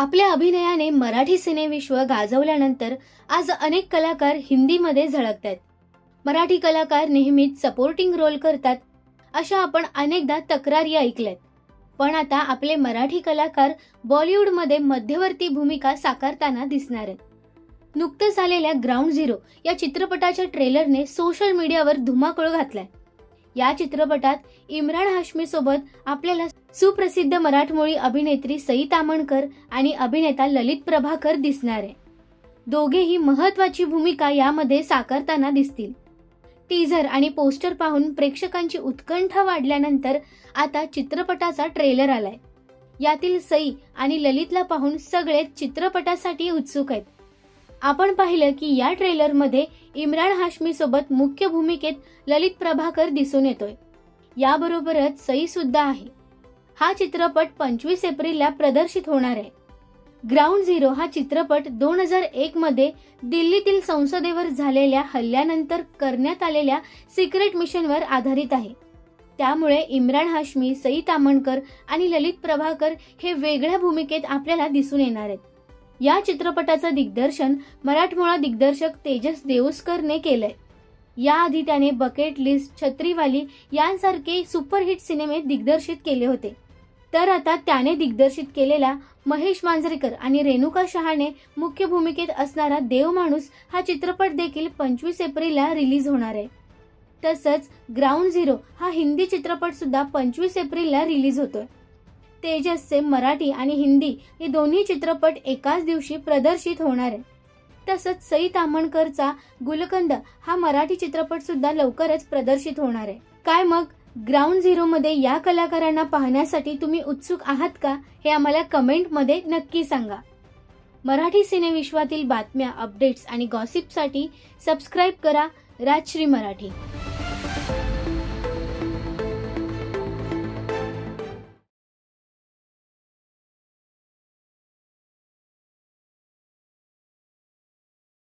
आपल्या अभिनयाने मराठी सिनेविश्व गाजवल्यानंतर आज अनेक कलाकार हिंदीमध्ये झळकत आहेत मराठी कलाकार नेहमीच सपोर्टिंग रोल करतात अशा आपण अनेकदा तक्रारी ऐकल्यात. पण आता आपले मराठी कलाकार बॉलिवूडमध्ये मध्यवर्ती भूमिका साकारताना दिसणार आहेत. नुकतंच आलेल्या ग्राउंड झिरो या चित्रपटाच्या ट्रेलरने सोशल मीडियावर धुमाकूळ घातलाय. या चित्रपटात इम्रान हाशमी सोबत आपल्याला सुप्रसिद्ध मराठमोळी अभिनेत्री सई तामणकर आणि अभिनेता ललित प्रभाकर दिसणार आहे. दोघेही महत्वाची भूमिका यामध्ये साकारताना दिसतील. टीझर आणि पोस्टर पाहून प्रेक्षकांची उत्कंठा वाढल्यानंतर आता चित्रपटाचा ट्रेलर आलाय. यातील सई आणि ललितला पाहून सगळेच चित्रपटासाठी उत्सुक आहेत. आपण पाहिलं की या ट्रेलरमध्ये इम्रान हाशमी सोबत मुख्य भूमिकेत ललित प्रभाकर दिसून येतोय. याबरोबरच सई सुद्धा आहे. हा चित्रपट पंचवीस एप्रिलला प्रदर्शित होणार आहे. ग्राउंड झिरो हा चित्रपट दोन हजार एक मध्ये दिल्लीतील संसदेवर झालेल्या हल्ल्यानंतर करण्यात आलेल्या सिक्रेट मिशनवर आधारित आहे. त्यामुळे इम्रान हाशमी सई तामणकर आणि ललित प्रभाकर हे वेगळ्या भूमिकेत आपल्याला दिसून येणार आहेत. या चित्रपटाचं दिग्दर्शन मराठमोळा दिग्दर्शक तेजस देऊसकरने केलंय. याआधी त्याने बकेट लिस्ट छत्रीवाली यांसारखे सुपरहिट सिनेमे दिग्दर्शित केले होते. तर आता त्याने दिग्दर्शित केलेला महेश मांजरेकर आणि रेणुका शहाणे मुख्य भूमिकेत असणारा देव माणूस हा चित्रपट देखील पंचवीस एप्रिलला रिलीज होणार आहे. तसंच ग्राउंड झिरो हा हिंदी चित्रपट सुद्धा पंचवीस एप्रिलला रिलीज होतोय. तेजसचे मराठी आणि हिंदी हे दोन्ही चित्रपट एकाच दिवशी प्रदर्शित होणार आहे तसंच सई तामणकरचा गुलकंद हा मराठी चित्रपट सुद्धा लवकरच प्रदर्शित होणार आहे. काय मग? ग्राउंड झिरो मध्ये या कलाकारांना पाहण्यासाठी तुम्ही उत्सुक आहात का? हे आम्हाला कमेंटमध्ये नक्की सांगा. मराठी सिनेविश्वातील बातम्या अपडेट्स आणि गॉसिपसाठी सबस्क्राईब करा राजश्री मराठी.